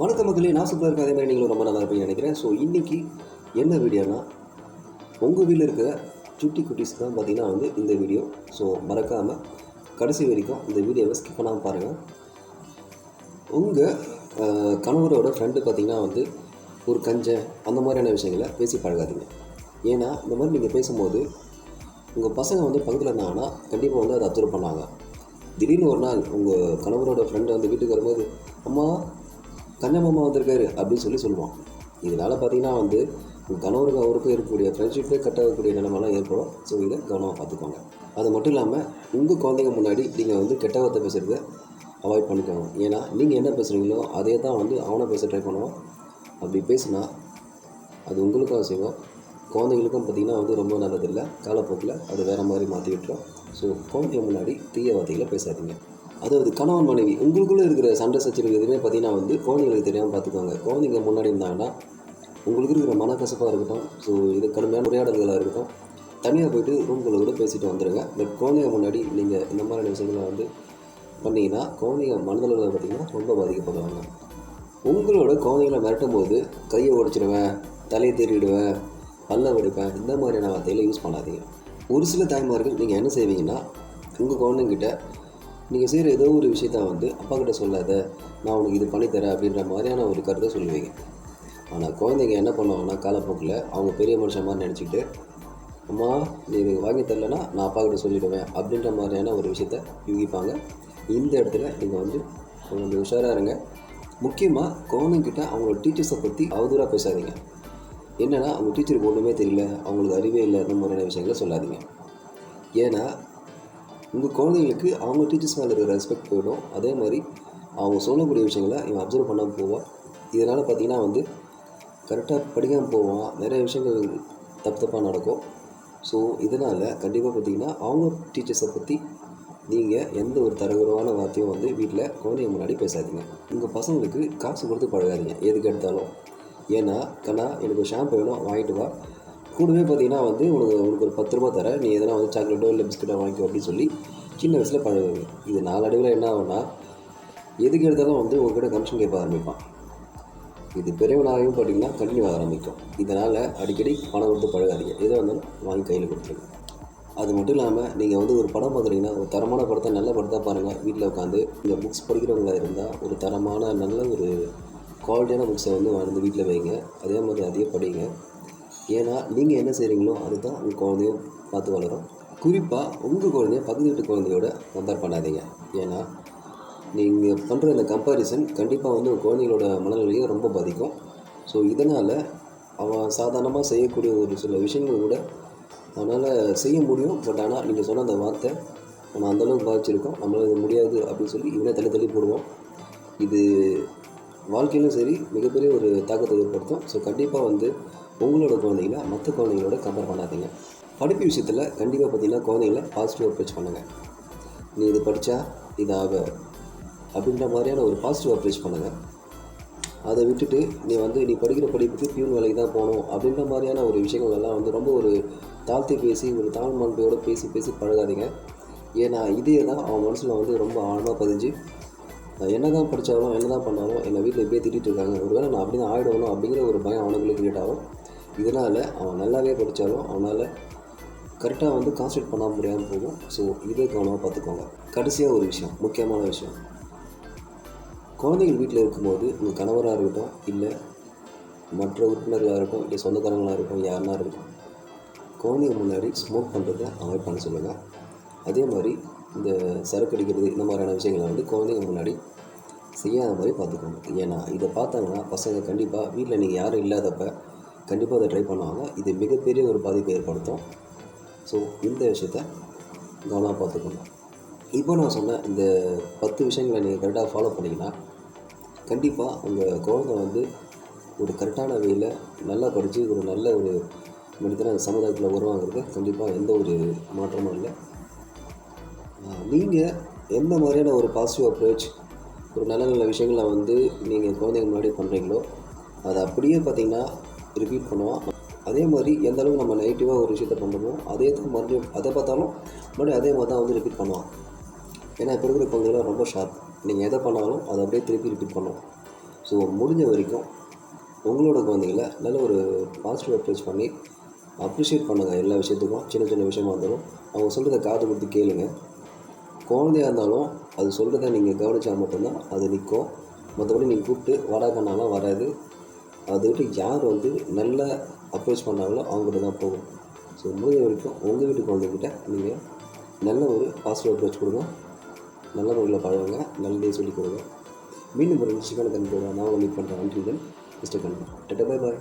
வணக்க மக்களே நான் சூப்பராக இருக்க அதே மாதிரி நீங்களும் ரொம்ப நல்லா இருப்பீங்கன்னு நினைக்கிறேன். ஸோ இன்றைக்கி என்ன வீடியோனா உங்கள் வீட்டில் இருக்கிற சுட்டி குட்டீஸ் தான் பார்த்தீங்கன்னா வந்து இந்த வீடியோ. ஸோ மறக்காமல் கடைசி வரைக்கும் இந்த வீடியோவை ஸ்கிப் பண்ணாமல் பாருங்கள் உங்கள் கணவரோட ஃப்ரெண்டு பார்த்திங்கன்னா வந்து ஒரு கஞ்சன் அந்த மாதிரியான விஷயங்களை பேசி பழகாதீங்க. ஏன்னா இந்த மாதிரி நீங்கள் பேசும்போது உங்கள் பசங்க வந்து பக்கத்தில் இருந்தாங்கன்னா கண்டிப்பாக வந்து அதை அப்சர்வ் பண்ணாங்க திடீர்னு ஒரு நாள் உங்கள் கணவரோட ஃப்ரெண்டு வந்து வீட்டுக்கு வரும்போது அம்மா கஞ்சன் வந்திருக்காரு அப்படின்னு சொல்லி சொல்லுவான் இதனால் பார்த்தீங்கன்னா வந்து உங்கள் கணவருக்கு அவருக்கும் இருக்கக்கூடிய ஃப்ரெண்ட்ஷிப்பே கட்டக்கூடிய நிலைமெல்லாம் ஏற்படும். ஸோ இதை கவனமாக பார்த்துக்கோங்க. அது மட்டும் இல்லாமல் உங்கள் குழந்தைங்க முன்னாடி நீங்கள் வந்து கெட்ட வார்த்தை பேசுகிறத அவாய்ட் பண்ணிக்கோங்க. ஏன்னா நீங்கள் என்ன பேசுகிறீங்களோ அதே தான் வந்து அவனை பேச ட்ரை பண்ணுவான். அப்படி பேசுனா அது உங்களுக்கும் அவசியம் குழந்தைங்களுக்கும் பார்த்திங்கன்னா வந்து ரொம்ப நல்லதில்லை. காலப்போக்கில் அது வேறு மாதிரி மாற்றி விட்டுரும். ஸோ குழந்தைங்க முன்னாடி தீய வார்த்தைகளை பேசாதீங்க. அதாவது கணவன் மனைவி உங்களுக்குள்ளே இருக்கிற சண்டை சச்சரவு எதுவுமே பார்த்தீங்கன்னா வந்து குழந்தைங்களுக்கு தெரியாமல் பார்த்துக்கோங்க குழந்தைங்க முன்னாடி இருந்தாங்கன்னா உங்களுக்கு இருக்கிற மனக்கசப்பாக இருக்கட்டும் ஸோ இது கடுமையான உரையாடல்களாக இருக்கட்டும் தனியாக போயிட்டு ரூம்களை கூட பேசிட்டு வந்துடுங்க பட் குழந்தைங்க முன்னாடி நீங்கள் இந்த மாதிரியான விஷயங்களை வந்து பண்ணிங்கன்னா குழந்தைங்க மனதளவில் பார்த்தீங்கன்னா ரொம்ப பாதிக்கப்படுவாங்க. உங்களோட குழந்தைங்கள மிரட்டும் போது கையை உடைச்சிடுவேன் தலையை தேறிடுவேன் பல்ல உடைப்பேன் இந்த மாதிரியான வார்த்தைகளை யூஸ் பண்ணாதீங்க. ஒரு சில தாய்மார்கள் நீங்கள் என்ன செய்வீங்கன்னா உங்கள் குழந்தைங்கிட்ட நீங்கள் செய்கிற ஏதோ ஒரு விஷயத்த வந்து அப்பா கிட்ட சொல்லாத நான் உனக்கு இது பண்ணித்தரேன் அப்படின்ற மாதிரியான ஒரு கருத்தை சொல்லுவீங்க. ஆனால் குழந்தைங்க என்ன பண்ணுவாங்கன்னா காலப்போக்கில் அவங்க பெரிய மனுஷன் மாதிரி நினச்சிக்கிட்டு அம்மா நீ இது வாங்கி தரலன்னா நான் அப்பா கிட்ட சொல்லிடுவேன் அப்படின்ற மாதிரியான ஒரு விஷயத்த யூகிப்பாங்க. இந்த இடத்துல நீங்கள் வந்து கொஞ்சம் உஷாராக இருங்க. முக்கியமாக குழந்தைங்கிட்ட அவங்களோட டீச்சர்ஸை பற்றி அவதூறாக பேசாதீங்க. என்னென்னா அவங்க டீச்சருக்கு ஒன்றுமே தெரியல அவங்களுக்கு அறிவே இல்லை அந்த மாதிரியான விஷயங்களை சொல்லாதீங்க. ஏன்னா உங்கள் குழந்தைங்களுக்கு அவங்க டீச்சர்ஸ் மேலே இருக்கிற ரெஸ்பெக்ட் போயிடும். அதே மாதிரி அவங்க சொல்லக்கூடிய விஷயங்களை இவன் அப்சர்வ் பண்ணாமல் போவான் இதனால் பார்த்தீங்கன்னா வந்து கரெக்டாக படிக்காமல் போவான் நிறைய விஷயங்கள் தப்பு தப்பாக நடக்கும். ஸோ இதனால் கண்டிப்பாக பார்த்தீங்கன்னா அவங்க டீச்சர்ஸை பற்றி நீங்கள் எந்த ஒரு தரகுறவான வார்த்தையும் வந்து வீட்டில் குழந்தைங்க முன்னாடி பேசாதீங்க. உங்கள் பசங்களுக்கு காசு கொடுத்து பழகாதீங்க. எதுக்கு எடுத்தாலும். ஏன்னா கண்ணா எனக்கு ஷாம்பு வேணும். வாங்கிட்டு வா. கூடவே பார்த்தீங்கன்னா வந்து உனக்கு உனக்கு ஒரு பத்து ரூபா தரேன் நீ எதனா வந்து சாக்லேட்டோ இல்லை பிஸ்கெட்டோ வாங்கிக்கோ அப்படின்னு சொல்லி சின்ன வயசில் பழகுவீங்க. இது நாளடைவில் என்ன ஆகும்னா எதுக்கு எடுத்தாலும் வந்து உங்ககிட்ட கமிஷன் கேட்க ஆரம்பிப்பான். இது பெரியவனாகவும் பார்த்தீங்கன்னா கண்டினியூ ஆரம்பிக்கும். இதனால் அடிக்கடி பணம் கொடுத்து பழகாதீங்க. எதாக இருந்தாலும் வாங்கி கையில் கொடுத்துருங்க. அது மட்டும் இல்லாமல் நீங்கள் வந்து ஒரு படம் பார்க்குறீங்கன்னா ஒரு தரமான படத்தை நல்ல படத்தை பாருங்கள் வீட்டில் உட்காந்து இந்த புக்ஸ் படிக்கிறவங்களா இருந்தால் ஒரு தரமான நல்ல ஒரு குவாலிட்டியான புக்ஸை வந்து வாழ்ந்து வீட்டில் வைங்க. அதே மாதிரி அதையும் படிங்க. ஏன்னா நீங்கள் என்ன செய்கிறீங்களோ அதுதான் உங்கள் குழந்தையும் பார்த்து வளரும். குறிப்பாக உங்கள் குழந்தைய பக்கத்து வீட்டு குழந்தையோட கம்பேர் பண்ணாதீங்க. ஏன்னா நீங்கள் பண்ணுற இந்த கம்பேரிசன் கண்டிப்பாக வந்து உங்கள் குழந்தைங்களோட மனநிலையை ரொம்ப பாதிக்கும். ஸோ இதனால் அவன் சாதாரணமாக செய்யக்கூடிய ஒரு சில விஷயங்கள் கூட அவனால் செய்ய முடியும். பட் ஆனால் நீங்கள் சொன்ன அந்த வார்த்தை நம்ம அந்தளவுக்கு பாதிச்சிருக்கோம். நம்மளால் இது முடியாது அப்படின்னு சொல்லி இவனே தள்ளி தள்ளி போடுவோம் இது வாழ்க்கையிலும் சரி மிகப்பெரிய ஒரு தாக்கத்தை ஏற்படுத்தும். ஸோ கண்டிப்பாக வந்து உங்களோட குழந்தைங்கள மற்ற குழந்தைங்களோட கம்பேர் பண்ணாதீங்க. படிப்பு விஷயத்தில் கண்டிப்பாக பார்த்தீங்கன்னா குழந்தைங்கள பாசிட்டிவ் அப்ரோச் பண்ணுங்கள் நீ இது படித்தா இதாக அப்படின்ற மாதிரியான ஒரு பாசிட்டிவ் அப்ரோச் பண்ணுங்கள் அதை விட்டுட்டு நீ வந்து நீ படிக்கிற படிப்புக்கு பியூன் வேலைக்கு தான் போகணும். அப்படின்ற மாதிரியான ஒரு விஷயங்கள் எல்லாம் வந்து ரொம்ப ஒரு தாழ்த்தி பேசி ஒரு தாழ் மண்பையோடு பேசி பேசி பழகாதீங்க. ஏன்னா இதே தான் அவன் மனசில் வந்து ரொம்ப ஆழமாக பதிஞ்சு என்ன தான் படித்தாலும் என்ன தான் பண்ணாலும் என்னை வீட்டில் இப்படியே திட்டிகிட்டு இருக்காங்க. ஒருவேளை நான் அப்படி தான் ஆகிடணும் அப்படிங்கிற ஒரு பயம் அவனுக்குள்ளே கிரியேட் ஆகும். இதனால் அவன் நல்லாவே படித்தாலும் அவனால் கரெக்டாக வந்து கான்சன்ட்ரேட் பண்ண முடியாமல் போகும். ஸோ இதை கவனமாக பார்த்துக்கோங்க. கடைசியாக ஒரு விஷயம் முக்கியமான விஷயம். குழந்தைகள் வீட்டில் இருக்கும்போது உங்கள் கணவராக இருக்கட்டும் இல்லை மற்ற உறுப்பினர்களாக இருக்கட்டும் இல்லை சொந்தக்காரங்களாக இருக்கட்டும் யாருனா இருக்கட்டும் குழந்தைங்க முன்னாடி ஸ்மோக் பண்ணுறத அவாய்ட் பண்ண சொல்லுங்கள் அதே மாதிரி இந்த சரக்கு அடிக்கிறது இந்த மாதிரியான விஷயங்களை வந்து குழந்தைங்க முன்னாடி செய்யாத மாதிரி பார்த்துக்கோங்க. ஏன்னா இதை பார்த்தாங்கன்னா பசங்க கண்டிப்பாக வீட்டில் நீங்கள் யாரும் இல்லாதப்ப கண்டிப்பாக அதை ட்ரை பண்ணுவாங்க. இது மிகப்பெரிய ஒரு பாதிப்பை ஏற்படுத்தும். ஸோ இந்த விஷயத்த கவனமாக பார்த்துக்கணும். இப்போ நான் சொன்ன இந்த பத்து விஷயங்களை நீங்கள் கரெக்டாக ஃபாலோ பண்ணிங்கன்னா கண்டிப்பாக உங்கள் குழந்தை வந்து ஒரு கரெக்டான வேயில் நல்லா படித்து ஒரு நல்ல ஒரு மனிதன சமுதாயத்தில் வருவாங்கிறது கண்டிப்பாக எந்த ஒரு மாற்றமும் இல்லை. நீங்கள் எந்த மாதிரியான ஒரு பாசிட்டிவ் அப்ரோச் ஒரு நல்ல நல்ல விஷயங்களை வந்து நீங்கள் குழந்தைங்க முன்னாடி பண்ணுறீங்களோ அதை அப்படியே பார்த்தீங்கன்னா ரிப்பீட் பண்ணுவான் அதே மாதிரி எந்த அளவுக்கு நம்ம நெகட்டிவாக ஒரு விஷயத்த பண்ணுறோமோ அதே தான் மறுபடியும் அதை பார்த்தாலும் மறுபடியும் அதே மாதிரி தான் வந்து ரிப்பீட் பண்ணுவான் ஏன்னா இப்போ இருக்கிற குழந்தைங்களாம் ரொம்ப ஷார்ப் நீங்கள் எதை பண்ணாலும் அதை அப்படியே திருப்பி ரிப்பீட் பண்ணுவோம். ஸோ முடிஞ்ச வரைக்கும் உங்களோட குழந்தைகளை நல்ல ஒரு பாசிட்டிவ் அப்ரோச் பண்ணி அப்ரிஷியேட் பண்ணுங்கள் எல்லா விஷயத்துக்கும் சின்ன சின்ன விஷயமா இருந்தாலும் அவங்க சொல்கிறத காது கொடுத்து கேளுங்க. குழந்தையாக இருந்தாலும் அது சொல்கிறத நீங்கள் கவனித்தா மட்டும்தான் அது நிற்கும். மற்றபடி நீங்கள் கூப்பிட்டு வாடாக்கண்ணாலாம் வராது. அதை விட்டு யார் வந்து நல்ல அப்ரோச் பண்ணாங்களோ அவங்ககிட்ட தான் போகும் ஸோ முடிஞ்ச வரைக்கும் உங்கள் வீட்டு குழந்தைகிட்ட நீங்கள் நல்ல ஒரு பாசிட்டிவ் அப்ரோச் கொடுங்க. நல்ல முறையில் பழகுங்க. நல்லதே சொல்லிக் கொடுங்க. மீண்டும் ஒரு நிச்சயமான கண்போட நான் மீட் பண்ணுறேன் நன்றி மிஸ்டர் கண்பா டெட்ட பாய் பாய்.